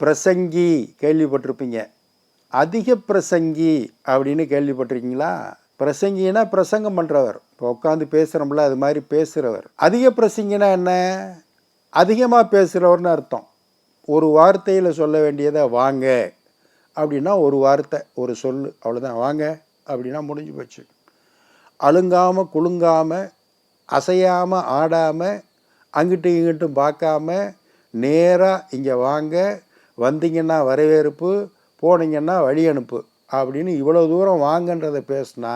பிரசங்கி கேள்விப்பட்டிருப்பீங்க. அதிக பிரசங்கி அப்படின்னு கேள்விப்பட்டிருக்கீங்களா? பிரசங்கினா பிரசங்கம் பண்ணுறவர் இப்போ உட்காந்து பேசுகிறோம்ல அது மாதிரி பேசுகிறவர் அதிக பிரசங்கினா என்ன? அதிகமாக பேசுகிறவர்னு அர்த்தம். ஒரு வார்த்தையில் சொல்ல வேண்டியதை வாங்க. அப்படின்னா ஒரு வார்த்தை ஒரு சொல் அவ்வளோதான் வாங்க அப்படின்னா முடிஞ்சு போச்சு. அழுங்காமல் குலுங்காமல் அசையாமல் ஆடாமல் அங்கிட்டும் இங்கிட்டும் பார்க்காம நேராக இங்கே வாங்க வந்தீங்கன்னா வரவேற்பு போனீங்கன்னா வழி அனுப்பு அப்படின்னு இவ்வளோ தூரம் வாங்கன்றதை பேசுனா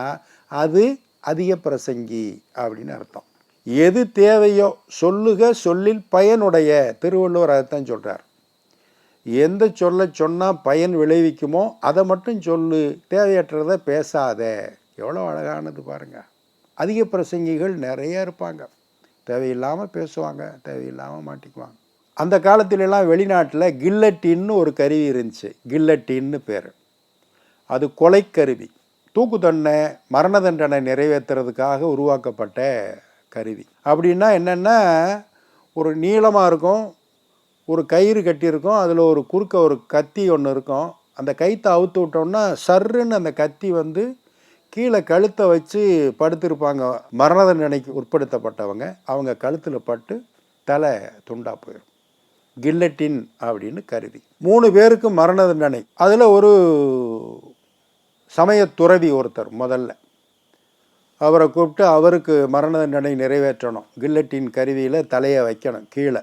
அது அதிக பிரசங்கி அப்படின்னு அர்த்தம். எது தேவையோ சொல்லுக சொல்லில் பயனுடைய திருவள்ளுவர் அதைத்தான் சொல்கிறார் எந்த சொல்ல சொன்னால் பயன் விளைவிக்குமோ அதை மட்டும் சொல்லு தேவையற்றதை பேசாத. எவ்வளோ அழகானது பாருங்கள் அதிக பிரசங்கிகள் நிறைய இருப்பாங்க. தேவையில்லாமல் பேசுவாங்க தேவையில்லாமல் மாட்டிக்குவாங்க. அந்த காலத்திலலாம் வெளிநாட்டில் கில்லட்டின்னு ஒரு கருவி இருந்துச்சு. கில்லட்டின்னு பேர். அது கொலைக்கருவி. தூக்கு தண்டனை மரண தண்டனை நிறைவேற்றுறதுக்காக உருவாக்கப்பட்ட கருவி. அப்படின்னா என்னென்னா ஒரு நீளமாக இருக்கும் ஒரு கயிறு கட்டியிருக்கும் அதில் ஒரு குறுக்க ஒரு கத்தி ஒன்று இருக்கும். அந்த கைத்தை அவுத்து விட்டோம்னா சர்ருன்னு அந்த கத்தி வந்து கீழே கழுத்தை வச்சு படுத்திருப்பாங்க. மரண தண்டனைக்கு உட்படுத்தப்பட்டவங்க. அவங்க கழுத்தில் பட்டு தலை துண்டாக போயிடும் கில்லட்டின் அப்படின்னு கருவி மூணு பேருக்கு மரண தண்டனை. அதில் ஒரு சமய துறவி ஒருத்தர் முதல்ல. அவரை கூப்பிட்டு அவருக்கு மரண தண்டனை நிறைவேற்றணும். கில்லட்டின் கருவியில் தலையை வைக்கணும் கீழே.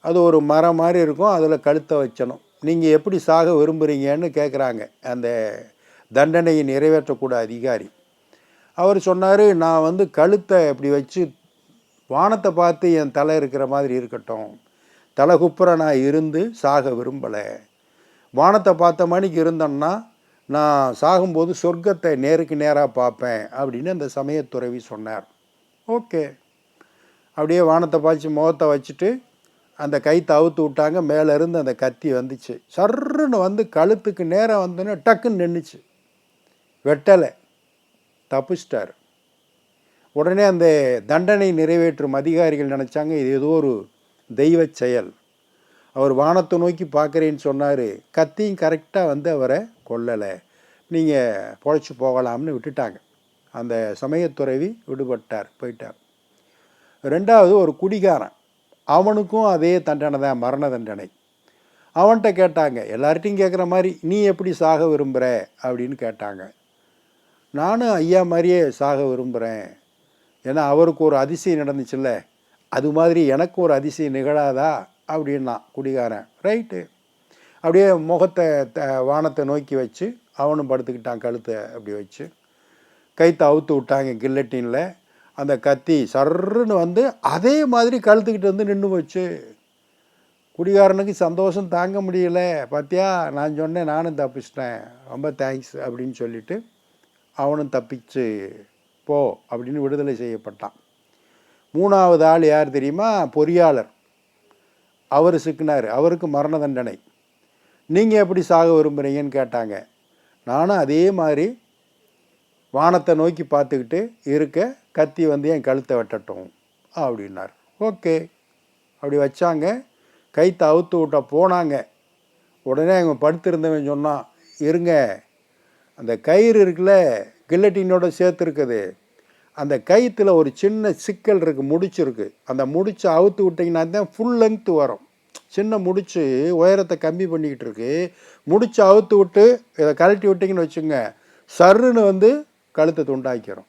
அது ஒரு மரம் மாதிரி இருக்கும் அதில் கழுத்தை வச்சணும் நீங்கள் எப்படி சாக விரும்புகிறீங்கன்னு கேட்குறாங்க அந்த தண்டனையை நிறைவேற்றக்கூட அதிகாரி. அவர் சொன்னார் நான் வந்து கழுத்தை இப்படி வச்சு வானத்தை பார்த்து என் தலை இருக்கிற மாதிரி இருக்கட்டும். தலை குப்புற நான் இருந்து சாக விரும்பலை. வானத்தை பார்த்த மணிக்கு இருந்தோன்னா நான் சாகும்போது சொர்க்கத்தை நேருக்கு நேராக பார்ப்பேன் அப்படின்னு அந்த சமயத்துறவி சொன்னார். ஓகே. அப்படியே வானத்தை பாய்ச்சி முகத்தை வச்சுட்டு அந்த கைத்தை அவுத்து விட்டாங்க. மேலேருந்து அந்த கத்தி வந்துச்சு. சர்ருன்னு வந்து கழுத்துக்கு நேராக வந்தோன்னே டக்குன்னு நின்றுச்சு வெட்டலை. தப்பிச்சிட்டார். உடனே அந்த தண்டனை நிறைவேற்றும் அதிகாரிகள் நினச்சாங்க இது ஏதோ ஒரு தெய்வ செயல். அவர் வானத்தை நோக்கி பார்க்குறேன்னு சொன்னார். கத்தியும் கரெக்டாக வந்து அவரை கொல்லலை. நீங்கள் பொழைச்சி போகலாம்னு விட்டுட்டாங்க. அந்த சமயத்துறவி விடுபட்டார் போயிட்டார். ரெண்டாவது ஒரு குடிகாரன். அவனுக்கும் அதே தண்டனை தான் மரண தண்டனை. அவன்கிட்ட கேட்டாங்க எல்லார்ட்டையும் கேட்குற மாதிரி நீ எப்படி சாக விரும்புகிற அப்படின்னு கேட்டாங்க. நானும் ஐயா மாதிரியே சாக விரும்புகிறேன் ஏன்னா அவருக்கு ஒரு அதிசயம் நடந்துச்சுல்ல அது மாதிரி எனக்கு ஒரு அதிசயம் நிகழாதா? அப்படின்னா குடிகாரன் ரைட்டு. அப்படியே முகத்தை த வானத்தை நோக்கி வச்சு அவனும் படுத்துக்கிட்டான் கழுத்தை அப்படி வச்சு. கைத்தை அவுத்து விட்டாங்க கில்லட்டினில். அந்த கத்தி சர்ருன்னு வந்து அதே மாதிரி கழுத்துக்கிட்டு வந்து நின்று போச்சு. குடிகாரனுக்கு சந்தோஷம் தாங்க முடியல. பார்த்தியா நான் சொன்னேன் நானும் தப்பிச்சிட்டேன். ரொம்ப தேங்க்ஸ் அப்படின்னு சொல்லிவிட்டு அவனும் தப்பிச்சு போ அப்படின்னு விடுதலை செய்யப்பட்டான். மூணாவது ஆள் யார் தெரியுமா? பொறியாளர். அவர் சிக்கினார். அவருக்கு மரண தண்டனை. நீங்கள் எப்படி சாக விரும்புகிறீங்கன்னு கேட்டாங்க. நானும் அதே மாதிரி வானத்தை நோக்கி பார்த்துக்கிட்டு இருக்க கத்தி வந்து என் கழுத்தை வெட்டட்டும் அப்படின்னார். ஓகே. அப்படி வச்சாங்க. கைத்தை அவுத்து விட்ட போனாங்க. உடனே அவங்க படுத்திருந்தவன் சொன்னான் இருங்க. அந்த கயிறு இருக்குல்ல கில்லட்டினோட சேர்த்துருக்குது அந்த கயிற்றுல ஒரு சின்ன சிக்கல் இருக்குது முடிச்சிருக்கு. அந்த முடிச்சு அவுத்து விட்டிங்கன்னா தான் ஃபுல் லென்த்து வரும். சின்ன முடிச்சு உயரத்தை கம்மி பண்ணிக்கிட்டு இருக்கு. முடிச்சு அவுத்து விட்டு இதை கழட்டி விட்டிங்கன்னு வச்சுங்க சருன்னு வந்து கழுத்தை துண்டாக்கிறோம்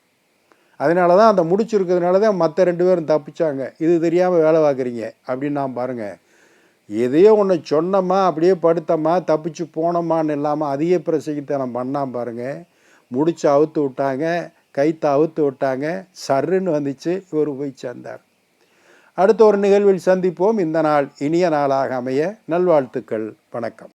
அதனால தான் அந்த முடிச்சிருக்கிறதுனால தான் மற்ற ரெண்டு பேரும் தப்பிச்சாங்க. இது தெரியாமல் வேலை பார்க்குறீங்க அப்படின்னு நான் பாருங்கள் எதையோ ஒன்று சொன்னோமா அப்படியே படுத்தோமா தப்பிச்சு போனோமான்னு இல்லாமல் அதிக பிரசங்கித்தனம் பண்ணாமல் பாருங்கள் முடிச்சு அவுத்து விட்டாங்க. கை தவுத்து விட்டாங்க. சர்ருன்னு வந்துச்சு இவர் போய் சேர்ந்தார். அடுத்த ஒரு நிகழ்வில் சந்திப்போம். இந்த நாள் இனிய நாளாக அமைய. நல்வாழ்த்துக்கள். வணக்கம்.